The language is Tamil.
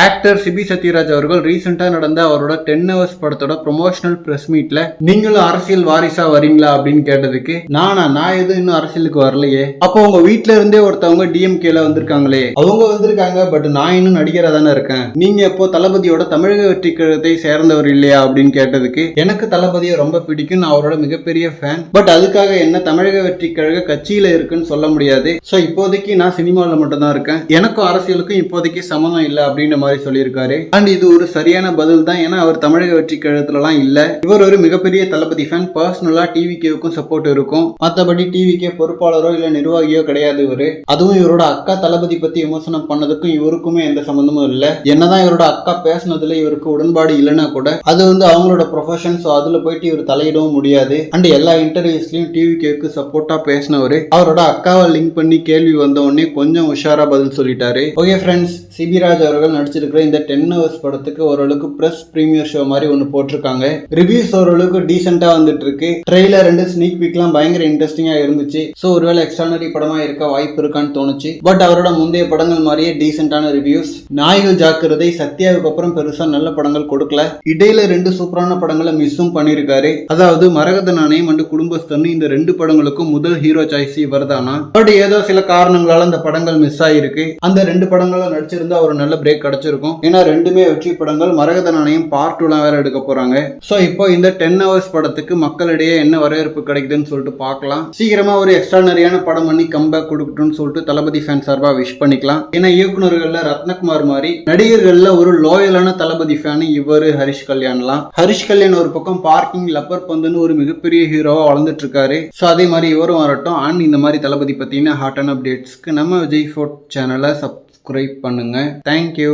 ஆக்டர் சிபி சத்யராஜ் அவர்கள் ரீசெண்டாக நடந்த அவரோட டென் ஹவர்ஸ் படத்தோட ப்ரொமோஷனல் ப்ரெஸ் மீட்ல நீங்களும் அரசியல் வாரிசா வரீங்களா? அப்படின்னு கேட்டதுக்கு நானா நான் எதுவும் இன்னும் அரசியலுக்கு வரலையே. அப்போ உங்க வீட்ல இருந்தே ஒருத்தவங்க டிஎம்கேல வந்திருக்காங்களே. அவங்க வந்திருக்காங்க பட் நான் இன்னும் நடிகரா தானே இருக்கேன். நீங்க எப்போ தளபதியோட தமிழக வெற்றி கழகத்தை சேர்ந்தவர் இல்லையா? அப்படின்னு கேட்டதுக்கு எனக்கு தளபதியை ரொம்ப பிடிக்கும். நான் அவரோட மிகப்பெரிய ஃபேன் பட் அதுக்காக என்ன தமிழக வெற்றி கழக கட்சியில இருக்குன்னு சொல்ல முடியாது. ஸோ இப்போதைக்கு நான் சினிமாவில் மட்டும்தான் இருக்கேன். எனக்கும் அரசியலுக்கும் இப்போதைக்கு சம்மந்தம் இல்லை. அப்படின்னு மாதிரி சொல்லியிருக்காரு. அண்ட் இது ஒரு சரியான பதில் தான். ஏன்னா அவர் தமிழக வெற்றி கழகத்துலலாம் இல்ல. இவர் ஒரு மிகப்பெரிய தளபதி ஃபேன் பர்சனலா டிவிகேவுக்கும் சப்போர்ட் இருக்கும். மற்றபடி டிவிகே பொறுப்பாளரோ இல்ல நிர்வாகியோ கிடையாது இவரு. அதுவும் இவரோட அக்கா தளபதி பத்தி விமர்சனம் பண்ணதுக்கும் இவருக்குமே எந்த சம்மந்தமும் இல்ல. என்னதான் இவரோட அக்கா பேசுனதுல இவருக்கு உடன்பாடு இல்லைன்னா கூட அது வந்து அவங்களோட ப்ரொஃபஷன் ஸோ அதுல போயிட்டு இவர் தலையிடவும் முடியாது. அண்ட் எல்லா இன்டர்வியூஸ்லயும் டிவிகேவுக்கு சப்போர்ட்டா பேசினவர் அவரோட அக்காவை லிங்க் பண்ணி கேள்வி வந்த உடனே கொஞ்சம் உஷாரா பதில் சொல்லிட்டாரு. ஓகே ஃப்ரெண்ட்ஸ் சிபிராஜ் அவர்கள் நடிச்சிருக்கிற இந்த டென் ஹவர்ஸ் படத்துக்கு ஓரளவுக்கு ப்ரெஸ் ப்ரீமியர் ஷோ மாதிரி ஒன்று போட்டிருக்காங்க. ரிவ்யூஸ் ஓரளவுக்கு டீசெண்டா வந்துட்டு இருக்கு ட்ரெய்லர் ரெண்டு ஸ்னீக் பீக்லாம் பயங்கர இன்ட்ரெஸ்டிங்காக இருந்துச்சு. ஸோ ஒருவேளை எக்ஸ்ட்ரானரி படமா இருக்க வாய்ப்பு இருக்கான்னு தோணுச்சு. பட் அவரோட முந்தைய படங்கள் மாதிரியே டீசெண்டான ரிவ்யூஸ் நாய்கள் ஜாக்கிரதை சத்யாவுக்கு அப்புறம் பெருசா நல்ல படங்கள் கொடுக்கல. இடையில ரெண்டு சூப்பரான படங்களை மிஸ்ஸும் பண்ணியிருக்காரு. அதாவது மரகத நாணயம் அண்டு குடும்பஸ்தன் இந்த ரெண்டு படங்களுக்கும் முதல் ஹீரோ சாய்ஸ் இவர் தானா பட் ஏதோ சில காரணங்களால அந்த படங்கள் மிஸ் ஆயிருக்கு. அந்த ரெண்டு படங்களும் நடிச்சிருந்தா ஒரு நல்ல பிரேக் கிடைச்சிருக்கும் ஏன்னா ரெண்டுமே வெற்றி படங்கள் மரகத நாணயம் பார்ட் டூலாம் வேற எடுக்க போறாங்க. ஸோ இப்போ இந்த டென் ஹவர்ஸ் படத்துக்கு மக்களிடையே என்ன வரவேற்பு கிடைக்குதுன்னு சொல்லிட்டு பார்க்கலாம். சீக்கிரமா ஒரு எக்ஸ்ட்ரானரியான படம் பண்ணி கம்பேக் கொடுக்கட்டும்னு சொல்லிட்டு தளபதி ஃபேன் சார்பாக விஷ் பண்ணிக்கலாம். ஏன்னா இயக்குனர்கள்ல ரத்னகுமார் மாதிரி நடிகர்கள்ல ஒரு லோயலான தளபதி ஃபேன் இவரு ஹரிஷ் கல்யாண்லாம். ஹரிஷ் கல்யாண் ஒரு பக்கம் பார்க்கிங் லப்பர் பந்துன்னு ஒரு மிகப்பெரிய ஹீரோவா வளர்ந்துட்டு இருக்காரு ஸோ அதே மாதிரி இவரும் வரட்டும். அண்ட் இந்த மாதிரி தளபதி பத்தின ஹாட் அண்ட் அப்டேட்ஸ்க்கு நம்ம விஜய் ஃபோர்ட் சேனலை சப்ஸ்கிரைப் பண்ணுங்க. Thank you